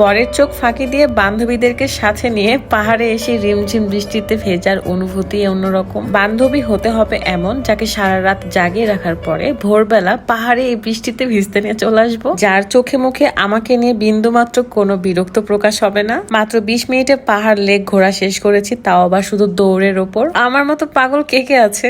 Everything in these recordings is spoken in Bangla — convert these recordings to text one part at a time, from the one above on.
বরের চোখ ফাঁকি দিয়ে বান্ধবীদেরকে সাথে নিয়ে পাহাড়ে এসে রিমঝিম বৃষ্টিতে ভেজার অনুভূতি অন্যরকম। বান্ধবী হতে হবে এমন যাকে সারা রাত জাগিয়ে রাখার পরে ভোরবেলা পাহাড়ে এই বৃষ্টিতে ভিজতে নিয়ে চলে আসব। যার চোখে মুখে আমাকে নিয়ে বিন্দু মাত্র কোনো বিরক্ত প্রকাশ হবে না। মাত্র বিশ মিনিটে পাহাড় লেক ঘোরা শেষ করেছি, তাও আবার শুধু দৌড়ের ওপর। আমার মতো পাগল কে কে আছে?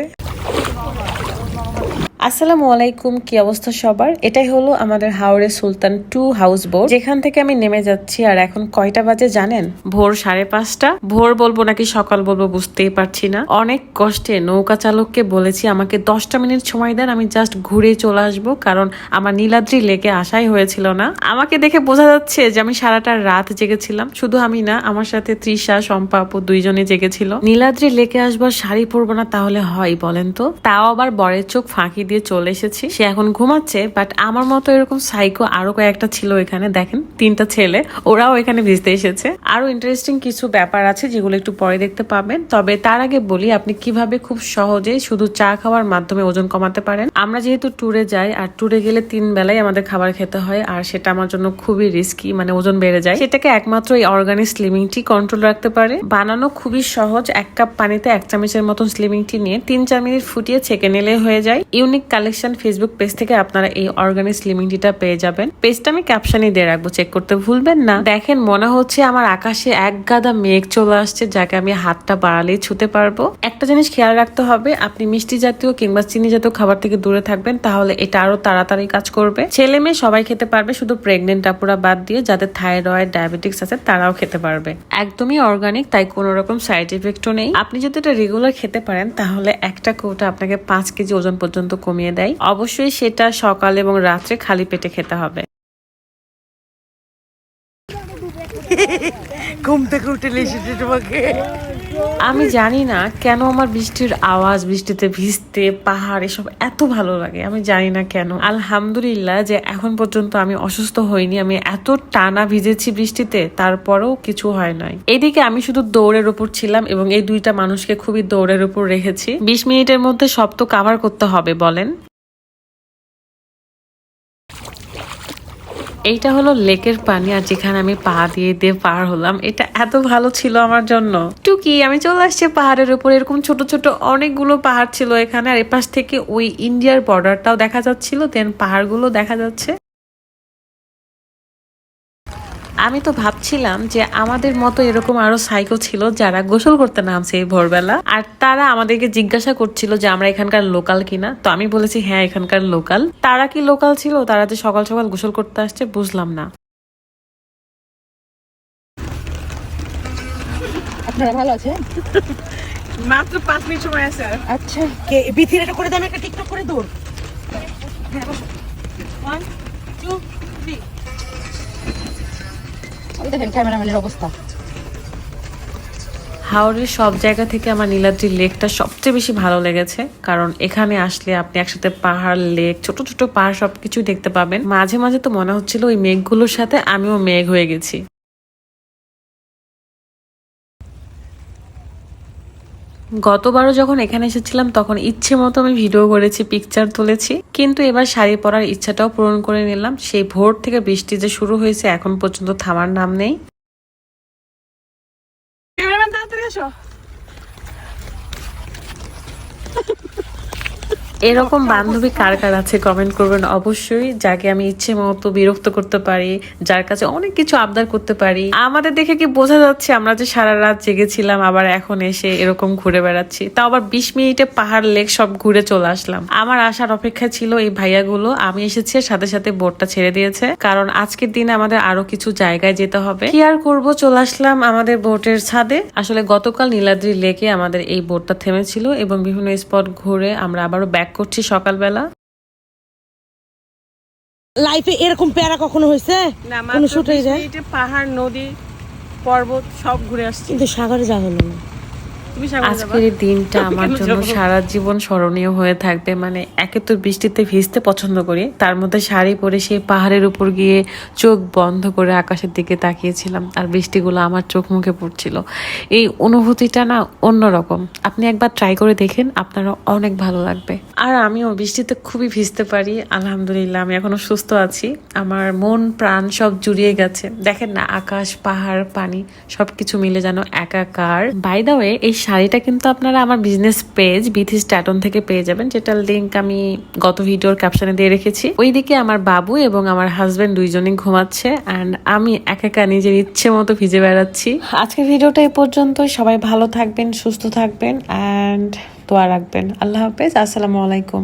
আসসালামু আলাইকুম, কি অবস্থা সবার? এটাই হলো আমাদের হাওড়ে সুলতান টু হাউস বোট যেখান থেকে আমি নেমে যাচ্ছি, আর এখন কয়টা বাজে জানেন? ভোর সাড়ে পাঁচটা। ভোর বলব নাকি সকাল বলব বুঝতেই পারছি না। অনেক কষ্টে নৌকা চালককে বলেছি, আমাকে দশটা মিনিট সময় দেন, আমি জাস্ট ঘুরে চলে আসব। কারণ আমার নীলাদ্রি লেকে আসাই হয়েছিল না। আমাকে দেখে বোঝা যাচ্ছে যে আমি সারাটা রাত জেগেছিলাম। শুধু আমি না, আমার সাথে তৃষা, শম্পা, আপু দুইজনে জেগেছিল। নীলাদ্রি লেকে আসবার শাড়ি পরবো না তাহলে হয় বলেন তো? তাও আবার বরের চোখ ফাঁকি দিয়ে চলে এসেছি। সে এখন ঘুমাচ্ছে বাট আমার মতো এরকম সাইকো আরও কয়েকটা ছিল এখানে দেখেন, তিনটা ছেলে, ওরাও এখানে ভিজতে এসেছে। আরও ইন্টারেস্টিং কিছু ব্যাপার আছে যেগুলো একটু পরে দেখতে পাবেন। তবে তার আগে বলি, আপনি কীভাবে খুব সহজে শুধু চা খাওয়ার মাধ্যমে ওজন কমাতে পারেন? আমরা যেহেতু ট্যুরে যাই, আর ট্যুরে গেলে তিন বেলায় আমাদের খাবার খেতে হয়, আর সেটা আমার জন্য খুবই রিস্কি মানে ওজন বেড়ে যায়। সেটাকে একমাত্র এই অর্গানিক স্লিমিং টি কন্ট্রোল রাখতে পারে। বানানো খুবই সহজ, এক কাপ পানিতে এক চামচের মতন স্লিমিং টি নিয়ে তিন চার মিনিট ফুটিয়ে ছেঁকে নিলে হয়ে যায়। ইউনিক কালেকশন ফেসবুক পেজ থেকে আপনারা এই অর্গানিক স্লিমিং টিটা পেয়ে যাবেন। পেজটা আমি ক্যাপশনে দিয়ে রাখব, চেক করতে ভুলবেন না। দেখেন, মনে হচ্ছে আমার আকাশে এক গাদা মেঘ চলে আসছে, যাকে আমি হাতটা বাড়ালেই ছুতে পারব। একটা জিনিস খেয়াল রাখতে হবে, আপনি মিষ্টি জাতীয় কিংবা চিনি জাতীয় খাবার থেকে দূরে থাকবেন, তাহলে এটা আরও তাড়াতাড়ি কাজ করবে। ছেলে মেয়ে সবাই খেতে পারবে, শুধু প্রেগনেন্ট আপুরা বাদ দিয়ে, যাদের থাইরয়েড ডায়াবেটিক্স আছে, তারাও খেতে পারবে। একদমই অর্গানিক তাই কোনো রকম সাইড ইফেক্টও নেই। আপনি যদি এটা রেগুলার খেতে পারেন, তাহলে একটা কৌটা আপনাকে পাঁচ কেজি ওজন পর্যন্ত কমিয়ে দেয়। অবশ্যই সেটা সকাল এবং রাত্রে খালি পেটে খেতে হবে। ঘুম থেকে উঠে এসেছে তোমাকে। আমি জানি না কেন আমার বৃষ্টির আওয়াজ, বৃষ্টিতে ভিজতে, পাহাড়, এসব এত ভালো লাগে। আমি জানি না কেন। আলহামদুলিল্লাহ যে এখন পর্যন্ত আমি অসুস্থ হইনি। আমি এত টানা ভিজেছি বৃষ্টিতে, তারপরেও কিছু হয় নাই। এদিকে আমি শুধু দৌড়ের উপর ছিলাম এবং এই দুইটা মানুষকে খুবই দৌড়ের উপর রেখেছি। বিশ মিনিটের মধ্যে সব তো কাভার করতে হবে, বলেন। এইটা হলো লেকের পানি আর যেখানে আমি পা দিয়ে দিয়ে পার হলাম, এটা এত ভালো ছিল আমার জন্য। টুকি, আমি চলে আসছি পাহাড়ের উপর, এরকম ছোট ছোট অনেকগুলো পাহাড় ছিল এখানে, আর এপাশ থেকে ওই ইন্ডিয়ার বর্ডারটাও দেখা যাচ্ছিল দেন পাহাড়গুলো দেখা যাচ্ছে। আমি তো ভাবছিলাম যে আমাদের মতো এরকম আরও সাইকো ছিল যারা গোসল করতে নামছে এই ভোরবেলা। আর তারা আমাদেরকে জিজ্ঞাসা করছিল যে আমরা এখানকার লোকাল কিনা। তো আমি বলেছি হ্যাঁ এখানকার লোকাল তারা কি লোকাল ছিল? তারা যে সকাল সকাল গোসল করতে আসছে বুঝলাম না। আপনারা ভালো আছেন? মাত্র পাঁচ মিনিট সময় আছে আচ্ছা কে বিথির এটা করে দেন একটা টিকটক করে দৌড়। ওয়ান টু দেখেন ক্যামেরাম্যানের অবস্থা। হাওড়ের সব জায়গা থেকে আমার নীলাদ্রি লেকটা সবচেয়ে বেশি ভালো লেগেছে, কারণ এখানে আসলে আপনি একসাথে পাহাড়, লেক, ছোট ছোট পাহাড় সবকিছু দেখতে পাবেন। মাঝে মাঝে তো মনে হচ্ছিল ওই মেঘগুলোর সাথে আমিও মেঘ হয়ে গেছি। গতবারও যখন এখানে এসেছিলাম, তখন ইচ্ছে মতো আমি ভিডিও করেছি পিকচার তুলেছি। কিন্তু এবার শাড়ি পরার ইচ্ছাটাও পূরণ করে নিলাম। সেই ভোর থেকে বৃষ্টি যে শুরু হয়েছে, এখন পর্যন্ত থামার নাম নেই। তাড়াতাড়ি এরকম বান্ধবী কার কার আছে কমেন্ট করবেন? অবশ্যই যাকে আমি ইচ্ছে মতো বিরক্ত করতে পারি, যার কাছে অনেক কিছু আবদার করতে পারি। আমাদের দেখে কি বোঝা যাচ্ছে আমরা যে সারা রাত জেগেছিলাম, আবার এখন এসে এরকম ঘুরে বেড়াচ্ছি। তাও আবার বিশ মিনিটে পাহাড়, লেক সব ঘুরে চলে আসলাম। আমার আসার অপেক্ষা ছিল এই ভাইয়াগুলো। আমি এসেছি সাথে সাথে বোটটা ছেড়ে দিয়েছে। কারণ আজকের দিনে আমাদের আরও কিছু জায়গায় যেতে হবে। কি আর করব? চলে আসলাম আমাদের বোটের ছাদে। আসলে গতকাল নীলাদ্রি লেকে আমাদের এই বোটটা থেমেছিল এবং বিভিন্ন স্পট ঘুরে আমরা আবারও ব্যাক করছি সকালবেলা। লাইফে এরকম প্যারা কখনো হয়েছে? না কোনো শুটেই যায়? পাহাড় নদী পর্বত সব ঘুরে আসছে। কিন্তু সাগরে যা হলো না। আজকের এই দিনটা আমার জন্য সারা জীবন স্মরণীয় হয়ে থাকবে। মানে একে তো বৃষ্টিতে ভিজতে পছন্দ করি তার মধ্যে শাড়ি পরে সেই পাহাড়ের উপর গিয়ে চোখ বন্ধ করে আকাশের দিকে তাকিয়েছিলাম আর বৃষ্টিগুলো আমার চোখ মুখে পড়ছিল। এই অনুভূতিটা না অন্যরকম। আপনি একবার ট্রাই করে দেখেন আপনারও অনেক ভালো লাগবে। আর আমিও বৃষ্টিতে খুবই ভিজতে পারি আলহামদুলিল্লাহ আমি এখনও সুস্থ আছি। আমার মন প্রাণ সব জুড়িয়ে গেছে। দেখেন না আকাশ পাহাড় পানি সবকিছু মিলে যেন একাকার। বাই দা ওয়ে এই শাড়িটা কিন্তু আপনারা আমার বিজনেস পেজ বিথি স্ট্যাটন থেকে পেয়ে যাবেন, যেটার লিঙ্ক আমি গত ভিডিওর ক্যাপশনে দিয়ে রেখেছি। ওইদিকে আমার বাবু এবং আমার হাজব্যান্ড দুইজনই ঘুমাচ্ছে অ্যান্ড আমি একা একা নিজের ইচ্ছে মতো ভিজে বেড়াচ্ছি। আজকের ভিডিওটা এই পর্যন্ত সবাই ভালো থাকবেন, সুস্থ থাকবেন অ্যান্ড দোয়া রাখবেন। আল্লাহ হাফেজ, আসসালামু আলাইকুম।